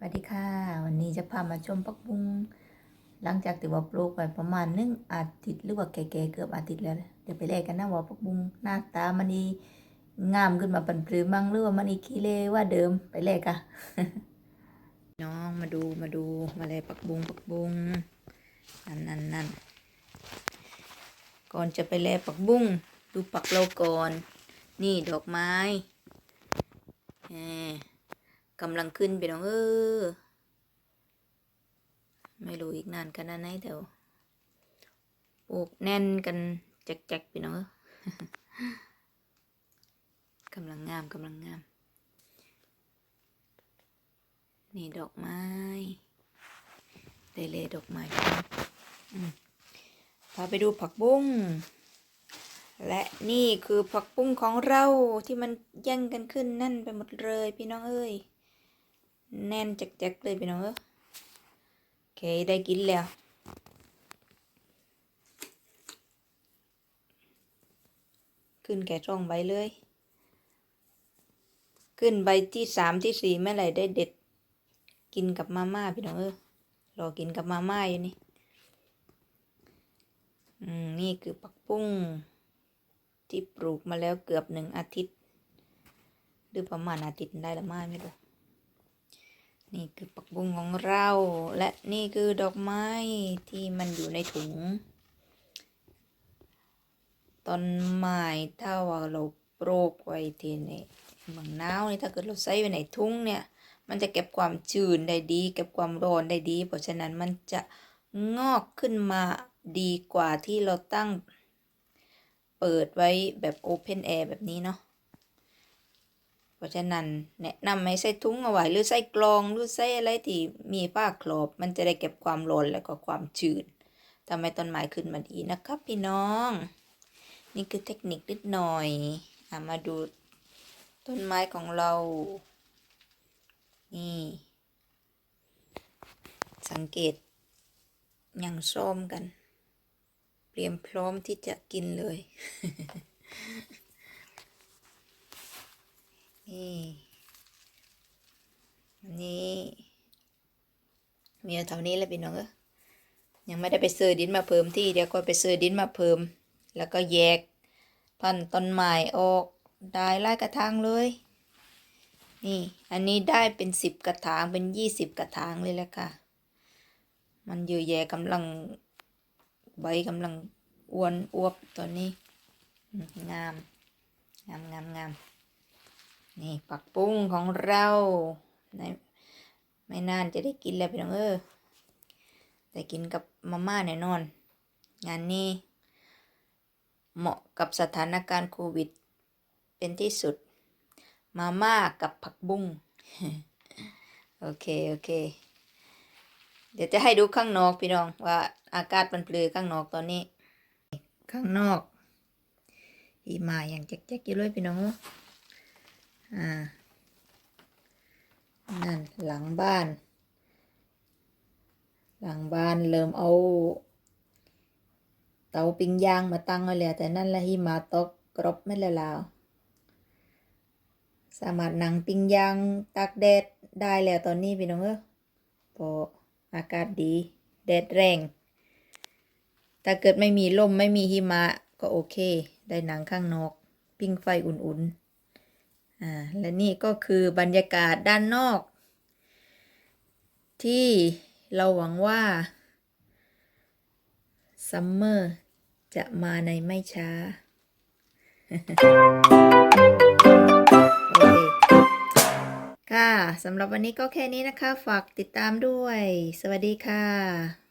สวัสดีค่ะ วันนี้จะพามาชมปักบุงหลังจากที่ว่าปลูกไปประมาณหนึ่งอาทิตย์หรือว่าแก่ๆเกือบอาทิตย์แล้ว เดี๋ยวไปแลกกันนะว่าปักบุงหน้าตามันอีงามขึ้นมาปันปรือมั่งหรือว่ามันอีขี้เล่ว่าเดิมไปแลกอะน้องมาดูมาดูมาเลยปักบุงปักบุงนั่นนั่นนั่นก่อนจะไปแลปักบุงดูปักเราก่อน นี่ดอกไม้แหม กำลังขึ้นไปน้องเออไม่รู้อีกนานขนาดไหนแต่วปลูกแน่นกันแจกๆไปน้องเออกำลังงามกำลังงาม นี่ดอกไม้เลยดอกไม้พาไปดูผักบุ้ง และนี่คือผักบุ้งของเราที่มันแย่งกันขึ้นแน่นไปหมดเลยพี่น้องเอ้ย แน่นจักๆเลยพี่น้องเอ้ยโอเคได้กินแล้วขึ้นแก่ช่องใบเลย ขึ้นใบที่สามที่สี่เมื่อไหร่ได้เด็ด กินกับมาม่าพี่น้องเอ้ยรอกินกับมาม่าอยู่นี่อืมนี่คือปักปุ้ง ที่ปลูกมาแล้วเกือบหนึ่งอาทิตย์ หรือประมาณอาทิตย์ได้ละไม่ไม่รู้ นี่คือปักบุ้งของเรา และนี่คือดอกไม้ที่มันอยู่ในถุง ต้นไม้ถ้าว่าเราปลูกไว้ที่ในเมืองหนาวนี่ถ้าเกิดเราใส่ไว้ในถุงเนี่ย มันจะเก็บความชื้นได้ดี เก็บความร้อนได้ดี เพราะฉะนั้นมันจะงอกขึ้นมาดีกว่าที่เราตั้ง เปิดไว้แบบโอเพนแอร์แบบนี้เนาะ เพราะฉะนั้นแนะนำให้ใส่ถุงเอาไว้หรือใส่กลองหรือใส่อะไรที่มีผ้าครอบ มันจะได้เก็บความร้อนแล้วก็ความชื้นทำให้ต้นไม้ขึ้นมาดีนะครับพี่น้อง นี่คือเทคนิคนิดหน่อยอามาดูต้นไม้ของเรา นี่ สังเกตยังส้มกัน เตรียมพร้อมที่จะกินเลย นี่อันนี้ มีเท่านี้แล้วพี่น้องเอ้ยยังไม่ได้ไปซื้อดินมาเพิ่มที่เดี๋ยวก็ไปซื้อดินมาเพิ่ม แล้วก็แยกพันต้นไม้ออกได้ไล่กระถางเลย นี่อันนี้ได้เป็นสิบกระถางเป็นยี่สิบกระถางเลยแหละค่ะ มันเยอะแยะกำลังใบกำลังอ้วนอวบตัวนี้งาม งามงามงามนี่ผักปุ้งของเราใน ไม่นานจะได้กินแล้วพี่น้องเออได้กินกับมาม่าแน่นอน งานนี้ เหมาะกับสถานการณ์โควิด เป็นที่สุด มาม่ากับผักบุ้งโอเค โอเค เดี๋ยวจะให้ดูข้างนอกพี่น้องว่าอากาศมันปลือข้างนอกตอนนี้ ข้างนอกหิมะอย่างแจ๊กๆอยู่เลยพี่น้องอ้ยอ่า นั่นหลังบ้าน หลังบ้านเริ่มเอา เตาปิ้งย่างมาตั้งไว้แล้วแต่นั่นละหิมะตกกรบไม่ละลาวสามารถนั่งปิ้งย่างตากแดดได้แล้วตอนนี้พี่น้องเอ้ยพออากาศดี แดดแรง ถ้าเกิดไม่มีลมไม่มีหิมะก็โอเค ได้หนังข้างนอก ปิ้งไฟอุ่นๆ อ่าและนี่ก็คือบรรยากาศด้านนอก ที่เราหวังว่าซัมเมอร์จะมาในไม่ช้า โอเค ค่ะสำหรับวันนี้ก็แค่นี้นะคะ ฝากติดตามด้วย สวัสดีค่ะ